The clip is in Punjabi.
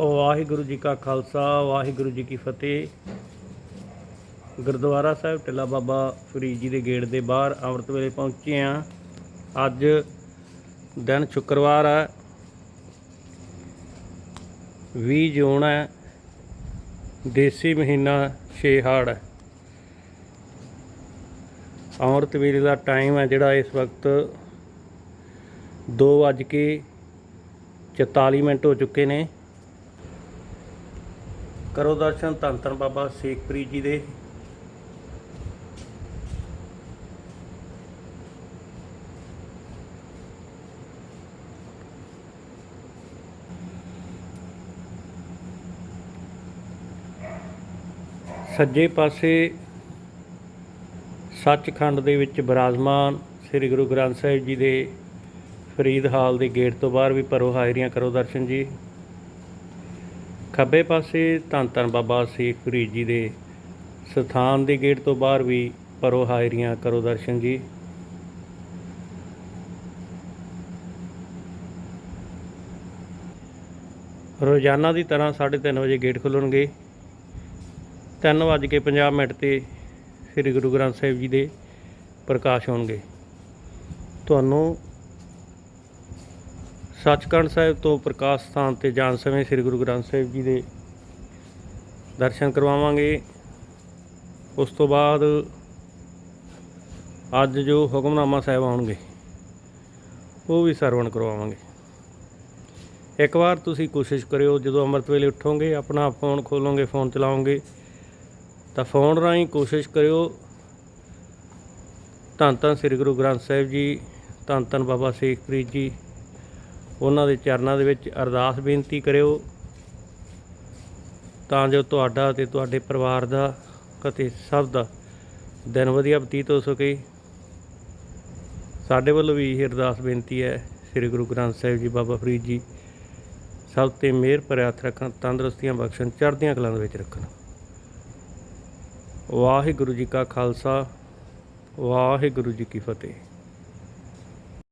ਵਾਹਿਗੁਰੂ ਜੀ ਕਾ ਖਾਲਸਾ, ਵਾਹਿਗੁਰੂ ਜੀ ਕੀ ਫਤਿਹ। ਗੁਰਦੁਆਰਾ ਸਾਹਿਬ ਟਿੱਲਾ ਬਾਬਾ ਫਰੀਦ ਜੀ ਦੇ ਗੇਟ ਦੇ ਬਾਹਰ ਅੰਮ੍ਰਿਤ ਵੇਲੇ ਪਹੁੰਚੇ ਆ ਅੱਜ ਦਿਨ ਸ਼ੁੱਕਰਵਾਰ ਹੈ। 20 ਜੂਨ ਹੈ। ਦੇਸੀ ਮਹੀਨਾ ਛੇ ਹਾੜ ਹੈ। ਅੰਮ੍ਰਿਤ ਵੇਲੇ ਦਾ ਟਾਈਮ ਹੈ ਜਿਹੜਾ ਇਸ ਵਕਤ 2:44 ਮਿੰਟ ਹੋ ਚੁੱਕੇ ਨੇ। ਕਰੋ ਦਰਸ਼ਨ ਧੰਨ ਧੰਨ ਬਾਬਾ ਸੇਖਪ੍ਰੀਤ ਜੀ ਦੇ। ਸੱਜੇ ਪਾਸੇ ਸੱਚਖੰਡ ਦੇ ਵਿੱਚ ਬਿਰਾਜਮਾਨ ਸ੍ਰੀ ਗੁਰੂ ਗ੍ਰੰਥ ਸਾਹਿਬ ਜੀ ਦੇ ਫਰੀਦ ਹਾਲ ਦੇ ਗੇਟ ਤੋਂ ਬਾਹਰ ਵੀ ਭਰੋ ਹਾਜ਼ਰੀਆਂ ਕਰੋ ਦਰਸ਼ਨ ਜੀ। ਖੱਬੇ ਪਾਸੇ ਧੰਨ ਧੰਨ ਬਾਬਾ ਸੇਖ ਫਰੀਦ ਜੀ ਦੇ ਸਥਾਨ ਦੇ ਗੇਟ ਤੋਂ ਬਾਹਰ ਵੀ ਪਰੋ ਹਾਜ਼ਰੀਆਂ ਕਰੋ ਦਰਸ਼ਨ ਜੀ। ਰੋਜ਼ਾਨਾ ਦੀ ਤਰ੍ਹਾਂ 3:30 ਵਜੇ ਗੇਟ ਖੁੱਲਣਗੇ। 3:50 ਮਿੰਟ ਤੇ ਸ੍ਰੀ ਗੁਰੂ ਗ੍ਰੰਥ ਸਾਹਿਬ ਜੀ ਦੇ ਪ੍ਰਕਾਸ਼ ਹੋਣਗੇ। ਤੁਹਾਨੂੰ ਸੱਚਖੰਡ ਸਾਹਿਬ ਤੋਂ ਪ੍ਰਕਾਸ਼ ਸਥਾਨ ਤੇ ਜਾਣ ਸਮੇਂ ਸ੍ਰੀ ਗੁਰੂ ਗ੍ਰੰਥ ਸਾਹਿਬ ਜੀ ਦੇ ਦਰਸ਼ਨ ਕਰਵਾਵਾਂਗੇ। ਉਸ ਤੋਂ ਬਾਅਦ ਅੱਜ ਜੋ ਹੁਕਮਨਾਮਾ ਸਾਹਿਬ ਆਉਣਗੇ, ਉਹ ਵੀ ਸਰਵਣ ਕਰਵਾਵਾਂਗੇ। ਇੱਕ ਵਾਰ ਤੁਸੀਂ ਕੋਸ਼ਿਸ਼ ਕਰਿਓ, ਜਦੋਂ ਅੰਮ੍ਰਿਤ ਵੇਲੇ ਉੱਠੋਗੇ, ਆਪਣਾ ਫੋਨ ਖੋਲੋਗੇ, ਫੋਨ ਚਲਾਓਗੇ, ਤਾਂ ਫੋਨ ਰਾਹੀਂ ਕੋਸ਼ਿਸ਼ ਕਰਿਓ ਧੰਨ ਧੰਨ ਸ੍ਰੀ ਗੁਰੂ ਗ੍ਰੰਥ ਸਾਹਿਬ ਜੀ ਧੰਨ ਧੰਨ ਬਾਬਾ ਸੇਖਪ੍ਰੀਤ ਜੀ ਉਹਨਾਂ ਦੇ ਚਰਨਾਂ ਦੇ ਵਿੱਚ ਅਰਦਾਸ ਬੇਨਤੀ ਕਰਿਓ ਤਾਂ ਜੋ ਤੁਹਾਡਾ ਤੇ ਤੁਹਾਡੇ ਪਰਿਵਾਰ ਦਾ ਅਤੇ ਸਭ ਦਾ ਦਿਨ ਵਧੀਆ ਬਤੀਤ ਹੋ ਸਕੇ। ਸਾਡੇ ਵੱਲੋਂ ਵੀ ਇਹ ਅਰਦਾਸ ਬੇਨਤੀ ਹੈ। ਸ੍ਰੀ ਗੁਰੂ ਗ੍ਰੰਥ ਸਾਹਿਬ ਜੀ, ਬਾਬਾ ਫਰੀਦ ਜੀ, ਸਭ ਤੇ ਮਿਹਰ ਭਰਿਆ ਹੱਥ ਰੱਖਣ, ਤੰਦਰੁਸਤੀਆਂ ਬਖਸ਼ਣ, ਚੜ੍ਹਦੀਆਂ ਕਲਾਂ ਦੇ ਵਿੱਚ ਰੱਖਣ। ਵਾਹਿਗੁਰੂ ਜੀ ਕਾ ਖਾਲਸਾ, ਵਾਹਿਗੁਰੂ ਜੀ ਕੀ ਫਤਿਹ।